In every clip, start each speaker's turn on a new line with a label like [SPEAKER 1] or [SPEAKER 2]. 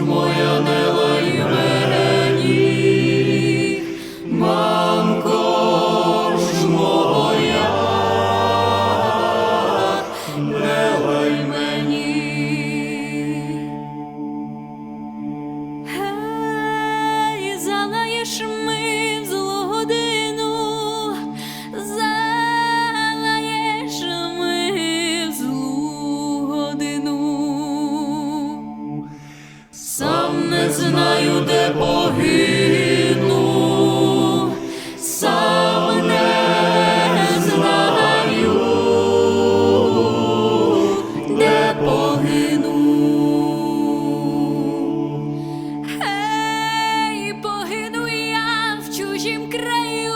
[SPEAKER 1] Моя не лай мені, мамко ж моя, не лай мені. Погину.
[SPEAKER 2] Гей, погину я в чужім краю,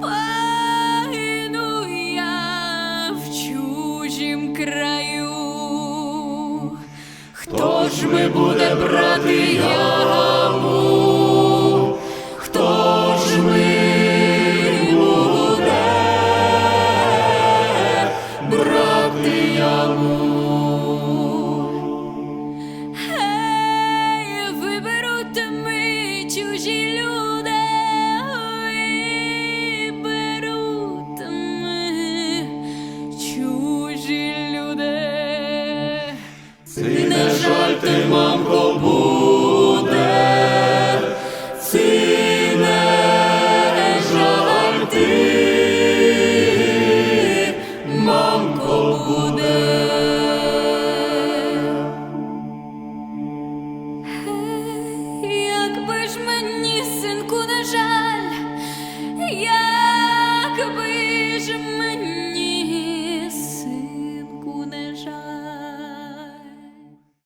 [SPEAKER 2] погину я в чужім краю.
[SPEAKER 1] Хто ж ми буде брати яму?
[SPEAKER 2] Чужі люди, беруть ми чужі люди.
[SPEAKER 1] Ти не жаль ти, мамко,